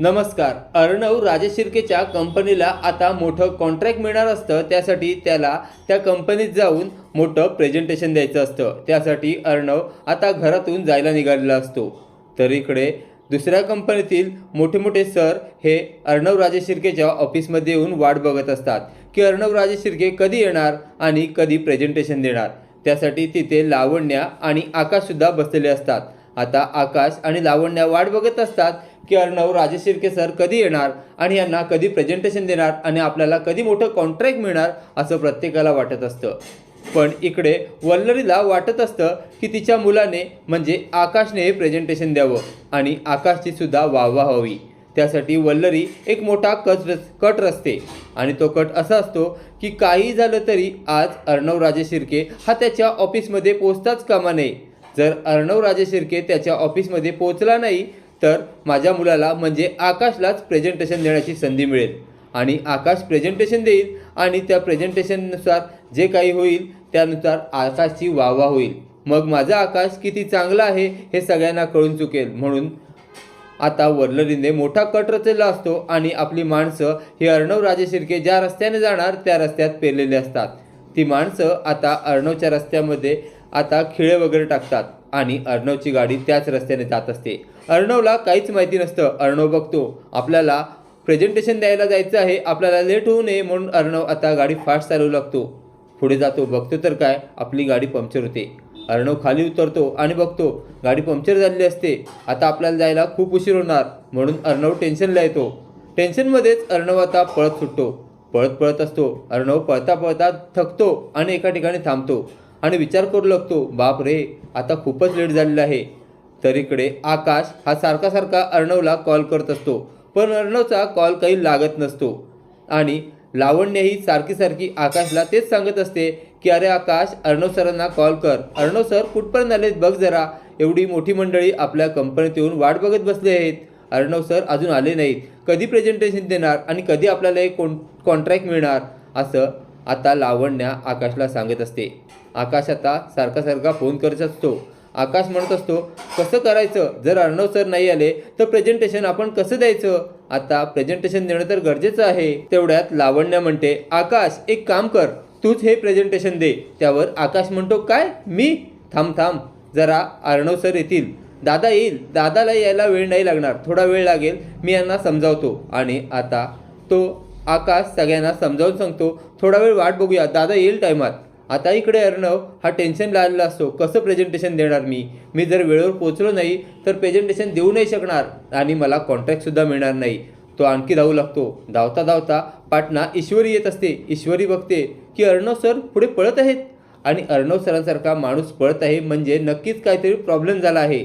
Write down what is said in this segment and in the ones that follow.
नमस्कार. अर्णव राजशिर्केच्या कंपनीला आता मोठं कॉन्ट्रॅक्ट मिळणार असतं त्यासाठी त्याला त्या कंपनीत जाऊन मोठं प्रेझेंटेशन द्यायचं असतं. त्यासाठी अर्णव आता घरातून जायला निघालेला असतो. तर इकडे दुसऱ्या कंपनीतील मोठे मोठे सर हे अर्णव राजशिर्केच्या ऑफिसमध्ये येऊन वाट बघत असतात की अर्णव राजशिर्के कधी येणार आणि कधी प्रेझेंटेशन देणार. त्यासाठी तिथे लावण्या आणि आकाशसुद्धा बसलेले असतात. आता आकाश आणि लावण्या वाट बघत असतात की अर्णव राजशिर्के सर कधी येणार आणि यांना कधी प्रेझेंटेशन देणार आणि आपल्याला कधी मोठं कॉन्ट्रॅक्ट मिळणार असं प्रत्येकाला वाटत असतं. पण इकडे वल्लरीला वाटत असतं की तिच्या मुलाने म्हणजे आकाशने हे प्रेझेंटेशन द्यावं आणि आकाशची सुद्धा वाहवा हवी. त्यासाठी वल्लरी एक मोठा कट रस कट रचते आणि तो कट असा असतो की काही झालं तरी आज अर्णव राजे शिर्के हा त्याच्या ऑफिसमध्ये पोचताच कामा नये. जर अर्णव राजे शिर्के त्याच्या ऑफिसमध्ये पोचला नाही तर माझ्या मुलाला म्हणजे आकाशलाच प्रेझेंटेशन देण्याची संधी मिळेल. आणि आकाश प्रेझेंटेशन देईल आणि त्या प्रेझेंटेशननुसार जे काही होईल त्यानुसार आकाशची वाहवा होईल. मग माझा आकाश किती चांगला आहे हे सगळ्यांना कळून चुकेल. म्हणून आता वरलरीने मोठा कट रचलेला असतो आणि आपली माणसं ही अर्णव राजे शिर्के ज्या रस्त्याने जाणार त्या रस्त्यात पेरलेली असतात. ती माणसं आता अर्णवच्या रस्त्यामध्ये आता खिळे वगैरे टाकतात. आणि अर्णवची गाडी त्याच रस्त्याने जात असते. अर्णवला काहीच माहिती नसतं. अर्णव बघतो आपल्याला प्रेझेंटेशन द्यायला जायचं आहे. आपल्याला लेट होऊ नये म्हणून अर्णव आता गाडी फास्ट चालवू लागतो. पुढे जातो बघतो तर काय आपली गाडी पंक्चर होते. अर्णव खाली उतरतो आणि बघतो गाडी पंक्चर झालेली असते. आता आपल्याला जायला खूप उशीर होणार म्हणून अर्णव टेन्शनला येतो. टेन्शनमध्येच अर्णव आता पळत सुटतो. पळत पळत असतो. अर्णव पळता पळता थकतो आणि एका ठिकाणी थांबतो. आणि विचार करू लागतो बाप रे आता खूपच लेट झालेलं आहे. तर इकडे आकाश हा सारखा सारखा अर्णवला कॉल करत असतो पण अर्णवचा कॉल काही लागत नसतो. आणि लावण्य ही सारखी सारखी आकाशला तेच सांगत असते की अरे आकाश अर्णव सरांना कॉल कर. अर्णव सर कुठपर्यंत आलेत बघ जरा. एवढी मोठी मंडळी आपल्या कंपनीत येऊन वाट बघत बसले आहेत. अर्णव सर अजून आले नाहीत. कधी प्रेझेंटेशन देणार आणि कधी आपल्याला एक कोण कॉन्ट्रॅक्ट मिळणार असं आता लावण्या आकाशला सांगत असते. आकाश आता सारखा सारखा फोन करत असतो. आकाश म्हणत असतो कसं करायचं? जर अर्णव सर नाही आले तर प्रेझेंटेशन आपण कसं द्यायचं? आता प्रेझेंटेशन देणं तर गरजेचं आहे. तेवढ्यात लावण्य म्हणते आकाश एक काम कर तूच हे प्रेझेंटेशन दे. त्यावर आकाश म्हणतो काय? मी? थांब थांब जरा अर्णव सर येतील. दादा येईल. दादाला यायला वेळ नाही लागणार. थोडा वेळ लागेल. मी यांना समजावतो. आणि आता तो आकाश सगळ्यांना समजावून सांगतो थोडा वेळ वाट बघूया. दादा येईल टायमात. आता इकडे अर्णव हा टेन्शन लागलेला असतो. कसं प्रेझेंटेशन देणार मी? मी जर वेळेवर पोचलो नाही तर प्रेझेंटेशन देऊ नाही शकणार आणि मला कॉन्ट्रॅक्टसुद्धा मिळणार नाही. तो आणखी धावू लागतो. धावता धावता पाटणा ईश्वरी येत असते. ईश्वरी बघते की अर्णव सर पुढे पळत आहेत. आणि अर्णव सरांसारखा माणूस पळत आहे म्हणजे नक्कीच काहीतरी प्रॉब्लेम झाला आहे.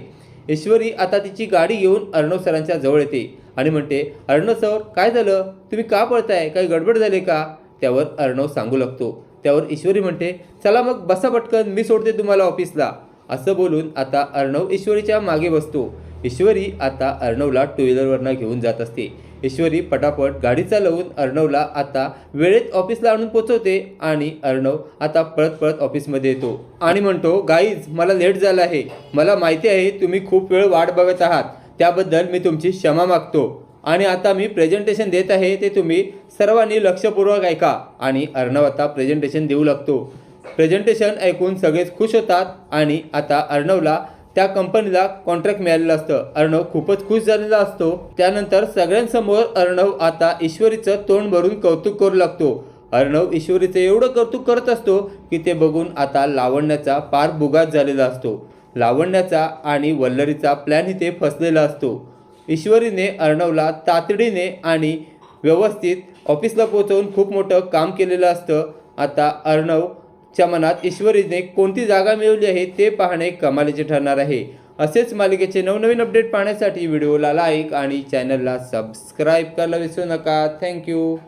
ईश्वरी आता तिची गाडी घेऊन अर्णव सरांच्या जवळ येते आणि म्हणते अर्णव सर काय झालं? तुम्ही का पळताय? काही गडबड झाली का? त्यावर अर्णव सांगू लागतो. त्यावर ईश्वरी म्हणते चला मग बसा पटकन मी सोडते तुम्हाला ऑफिसला. असं बोलून आता अर्णव ईश्वरीच्या मागे बसतो. ईश्वरी आता अर्णवला टू व्हीलरवरनं घेऊन जात असते. ईश्वरी पटापट गाडी चालवून अर्णवला आता वेळेत ऑफिसला आणून पोचवते आणि अर्णव आता पळत पळत ऑफिसमध्ये येतो. आणि म्हणतो गाईज मला लेट झालं आहे. मला माहिती आहे तुम्ही खूप वेळ वाट बघत आहात. त्याबद्दल मी तुमची क्षमा मागतो. आणि आता मी प्रेझेंटेशन देत आहे ते तुम्ही सर्वांनी लक्षपूर्वक ऐका. आणि अर्णव आता प्रेझेंटेशन देऊ लागतो. प्रेझेंटेशन ऐकून सगळेच खुश होतात आणि आता अर्णवला त्या कंपनीला कॉन्ट्रॅक्ट मिळालेलं असतं. अर्णव खूपच खुश झालेला असतो. त्यानंतर सगळ्यांसमोर अर्णव आता ईश्वरीचं तोंड भरून कौतुक करू लागतो. अर्णव ईश्वरीचं एवढं कौतुक करत असतो की ते बघून आता लावण्याचा पार बुगात झालेला असतो. लावण्याचा आणि वल्लरीचा प्लॅन इथे फसलेला असतो. ईश्वरीने अर्णवला तातडीने आणि व्यवस्थित ऑफिसला पोहोचवून खूप मोठं काम केलेलं असतं. आता अर्णवच्या मनात ईश्वरीने कोणती जागा मिळवली आहे ते पाहणे कमालीचे ठरणार आहे. असेच मालिकेचे नवनवीन अपडेट पाहण्यासाठी व्हिडिओला लाईक आणि चॅनलला सबस्क्राईब करायला विसरू नका. थँक्यू.